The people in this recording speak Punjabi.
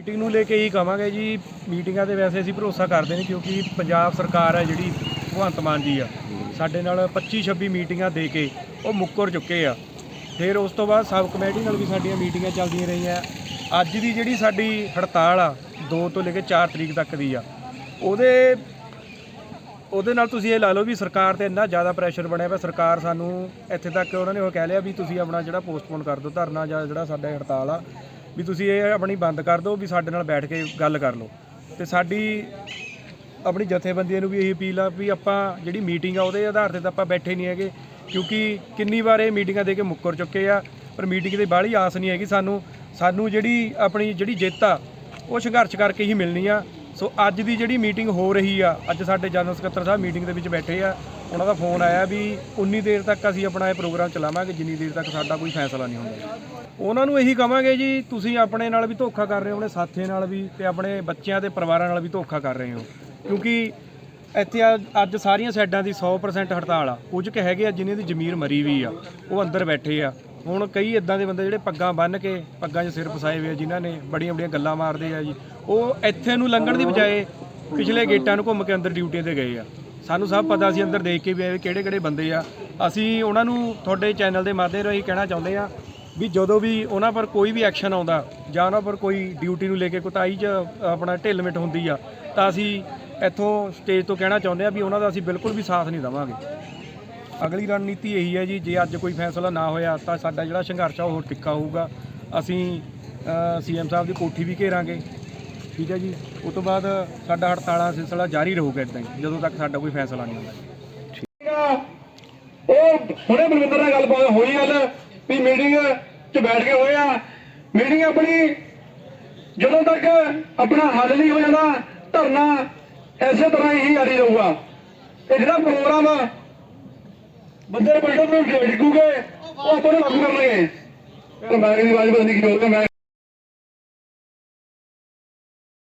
ਮੀਟਿੰਗ ਨੂੰ ਲੈ ਕੇ ਹੀ ਕਹਾਂਗੇ ਜੀ ਮੀਟਿੰਗਾਂ ਤੇ ਵੈਸੇ ਅਸੀਂ ਭਰੋਸਾ ਕਰਦੇ ਨੇ ਕਿਉਂਕਿ ਪੰਜਾਬ ਸਰਕਾਰ ਹੈ ਜਿਹੜੀ ਭਗਵੰਤ ਮਾਨ ਜੀ ਆ। ਸਾਡੇ ਨਾਲ 25 26 ਮੀਟਿੰਗਾਂ ਦੇ ਕੇ ਉਹ ਮੁੱਕਰ ਚੁੱਕੇ ਆ। ਫਿਰ ਉਸ ਤੋਂ ਬਾਅਦ ਸਬ ਕਮੇਟੀ ਨਾਲ ਵੀ ਸਾਡੀਆਂ ਮੀਟਿੰਗਾਂ ਚੱਲਦੀਆਂ ਰਹੀਆਂ। ਅੱਜ ਦੀ ਜਿਹੜੀ ਸਾਡੀ ਹੜਤਾਲ ਆ 2 ਤੋਂ ਲੈ ਕੇ 4 ਤਰੀਕ ਤੱਕ ਦੀ ਆ, ਉਹਦੇ ਉਹਦੇ ਨਾਲ ਤੁਸੀਂ ਇਹ ਲਾ ਲਓ ਵੀ ਸਰਕਾਰ ਤੇ ਇੰਨਾ ਜ਼ਿਆਦਾ ਪ੍ਰੈਸ਼ਰ ਬਣਿਆ ਪਿਆ। ਸਰਕਾਰ ਸਾਨੂੰ ਇੱਥੇ ਤੱਕ ਉਹਨਾਂ ਨੇ ਉਹ ਕਹਿ ਲਿਆ ਵੀ ਤੁਸੀਂ ਆਪਣਾ ਜਿਹੜਾ ਪੋਸਟਪੋਨ ਕਰ ਦਿਓ ਧਰਨਾ ਜਾਂ ਜਿਹੜਾ ਸਾਡਾ ਹੜਤਾਲ ਆ ਵੀ ਤੁਸੀਂ ਇਹ ਆਪਣੀ ਬੰਦ ਕਰ ਦਿਓ ਵੀ ਸਾਡੇ ਨਾਲ ਬੈਠ ਕੇ ਗੱਲ ਕਰ ਲਓ। ਤੇ ਸਾਡੀ ਆਪਣੀ ਜਥੇਬੰਦੀਆਂ ਨੂੰ ਵੀ ਇਹੀ ਅਪੀਲ ਆ ਵੀ ਆਪਾਂ ਜਿਹੜੀ ਮੀਟਿੰਗ ਆ ਉਹਦੇ ਆਧਾਰ ਤੇ ਤਾਂ ਆਪਾਂ ਬੈਠੇ ਨਹੀਂ ਹੈਗੇ, ਕਿਉਂਕਿ ਕਿੰਨੀ ਵਾਰ ਇਹ ਮੀਟਿੰਗਾਂ ਦੇ ਕੇ ਮੁੱਕਰ ਚੁੱਕੇ ਆ, ਪਰ ਮੀਟਿੰਗ ਦੀ ਬਾਹਲੀ ਆਸ ਨਹੀਂ ਹੈਗੀ ਸਾਨੂੰ। ਸਾਨੂੰ ਜਿਹੜੀ ਆਪਣੀ ਜਿਹੜੀ ਜਿੱਤ ਆ, ਉਹ ਸੰਘਰਸ਼ ਕਰਕੇ ਹੀ ਮਿਲਣੀ ਆ। ਸੋ ਅੱਜ ਦੀ ਜਿਹੜੀ ਮੀਟਿੰਗ ਹੋ ਰਹੀ ਆ, ਅੱਜ ਸਾਡੇ ਜਨਰਲ ਸਕੱਤਰ ਸਾਹਿਬ ਮੀਟਿੰਗ ਦੇ ਵਿੱਚ ਬੈਠੇ ਆ ਉਹਨਾਂ ਦਾ ਫੋਨ ਆਇਆ ਵੀ 19 ਦੇਰ ਤੱਕ ਅਸੀਂ ਆਪਣਾ ਇਹ ਪ੍ਰੋਗਰਾਮ ਚਲਾਵਾਂਗੇ, ਜਿੰਨੀ ਦੇਰ ਤੱਕ ਸਾਡਾ ਕੋਈ ਫੈਸਲਾ ਨਹੀਂ ਹੁੰਦਾ। ਉਹਨਾਂ ਨੂੰ ਇਹੀ ਕਹਾਂਗੇ ਜੀ, ਤੁਸੀਂ ਆਪਣੇ ਨਾਲ ਵੀ ਧੋਖਾ ਕਰ ਰਹੇ ਹੋ, ਆਪਣੇ ਸਾਥੀਆਂ ਨਾਲ ਵੀ ਤੇ ਆਪਣੇ ਬੱਚਿਆਂ ਤੇ ਪਰਿਵਾਰਾਂ ਨਾਲ ਵੀ ਧੋਖਾ ਕਰ ਰਹੇ ਹੋ। ਕਿਉਂਕਿ ਇੱਥੇ ਅੱਜ- ਅੱਜ ਸਾਰੀਆਂ ਸਾਈਡਾਂ ਦੀ 100% ਹੜਤਾਲ ਆ। ਕੁਝ ਕੁ ਹੈਗੇ ਆ ਜਿਨ੍ਹਾਂ ਦੀ ਜ਼ਮੀਰ ਮਰੀ ਵੀ ਆ, ਉਹ ਅੰਦਰ ਬੈਠੇ ਆ। ਹੁਣ ਕਈ ਇਦਾਂ ਦੇ ਬੰਦੇ ਜਿਹੜੇ ਪੱਗਾਂ ਬੰਨ੍ਹ ਕੇ, ਪੱਗਾਂ 'ਚ ਸਿਰ ਫਸਾਏ ਹੋਏ ਆ, ਜਿਨ੍ਹਾਂ ਨੇ ਬੜੀਆਂ ਬੜੀਆਂ ਗੱਲਾਂ ਮਾਰਦੇ ਆ ਜੀ। ਉਹ ਇੱਥੇ ਨੂੰ ਲੰਘਣ ਦੀ ਬਜਾਏ ਪਿਛਲੇ ਗੇਟਾਂ ਨੂੰ ਘੁੰਮ ਕੇ ਅੰਦਰ ਡਿਊਟੀਆਂ ਤੇ ਗਏ ਆ। ਸਾਨੂੰ ਸਭ ਪਤਾ ਸੀ ਅੰਦਰ ਦੇਖ ਕੇ ਵੀ ਆਏ ਕਿਹੜੇ ਕਿਹੜੇ ਬੰਦੇ ਆ। ਅਸੀਂ ਉਹਨਾਂ ਨੂੰ ਤੁਹਾਡੇ ਚੈਨਲ ਦੇ ਮਾਧਿਅਮ ਰਾਹੀਂ ਕਹਿਣਾ ਚਾਹੁੰਦੇ ਆ ਵੀ ਜਦੋਂ ਵੀ ਉਹਨਾਂ ਪਰ ਕੋਈ ਵੀ ਐਕਸ਼ਨ ਆਉਂਦਾ ਜਾਂ ਉਹਨਾਂ ਪਰ ਕੋਈ ਡਿਊਟੀ ਨੂੰ ਲੈ ਕੇ ਕੁਤਾਈ 'ਚ ਆਪਣਾ ਢਿੱਲ-ਮਿੱਟ ਹੁੰਦੀ ਆ, ਤਾਂ ਅਸੀਂ ਇੱਥੋਂ ਸਟੇਜ ਤੋਂ ਕਹਿਣਾ ਚਾਹੁੰਦੇ ਆ ਵੀ ਉਹਨਾਂ ਦਾ ਅਸੀਂ ਬਿਲਕੁਲ ਵੀ ਸਾਥ ਨਹੀਂ ਦੇਵਾਂਗੇ। ਅਗਲੀ ਰਣਨੀਤੀ ਇਹੀ ਹੈ ਜੀ, ਜੇ ਅੱਜ ਕੋਈ ਫੈਸਲਾ ਨਾ ਹੋਇਆ ਤਾਂ ਸਾਡਾ ਜਿਹੜਾ ਸੰਘਰਸ਼ ਆ ਉਹ ਹੋਰ ਤਿੱਖਾ ਹੋਊਗਾ। ਅਸੀਂ ਸੀਐਮ ਸਾਹਿਬ ਦੀ ਕੋਠੀ ਵੀ ਘੇਰਾਂਗੇ। ਠੀਕ ਹੈ ਜੀ। ਉਸ ਤੋਂ ਬਾਅਦ ਸਾਡਾ ਹੜਤਾਲਾਂ ਸਿਲਸਿਲਾ ਜਾਰੀ ਰਹੂਗਾ ਇਦਾਂ ਹੀ, ਜਦੋਂ ਤੱਕ ਸਾਡਾ ਕੋਈ ਫੈਸਲਾ ਨਹੀਂ ਹੁੰਦਾ ਉਹ ਹੁਣੇ ਬਲਵਿੰਦਰ ਨਾਲ ਗੱਲ ਪਾ- ਹੋਈ ਗੱਲ ਵੀ ਮੀਟਿੰਗ 'ਚ ਬੈਠ ਕੇ ਹੋਏ ਆ। ਮੀਟਿੰਗ ਆਪਣੀ ਜਦੋਂ ਤੱਕ ਆਪਣਾ ਹੱਲ ਨਹੀਂ ਹੋ ਜਾਂਦਾ, ਧਰਨਾ ਐਸੇ ਤਰ੍ਹਾਂ ਹੀ ਜਾਰੀ ਰਹੂਗਾ। ਇਹ ਜਿਹੜਾ ਪ੍ਰੋਗਰਾਮ ਆ, ਬੰਦੇ ਬਲਟਨ ਨੂੰ ਡਿੱਗੂਗੇ, ਉਹ ਆਪਾਂ ਨੂੰ ਲਾਗੂ ਕਰਨਗੇ ਮੈਂ ਦੀ ਆਵਾਜ਼ ਬੰਦ ਨਹੀਂ ਕੀਤੀ ਮੈਂ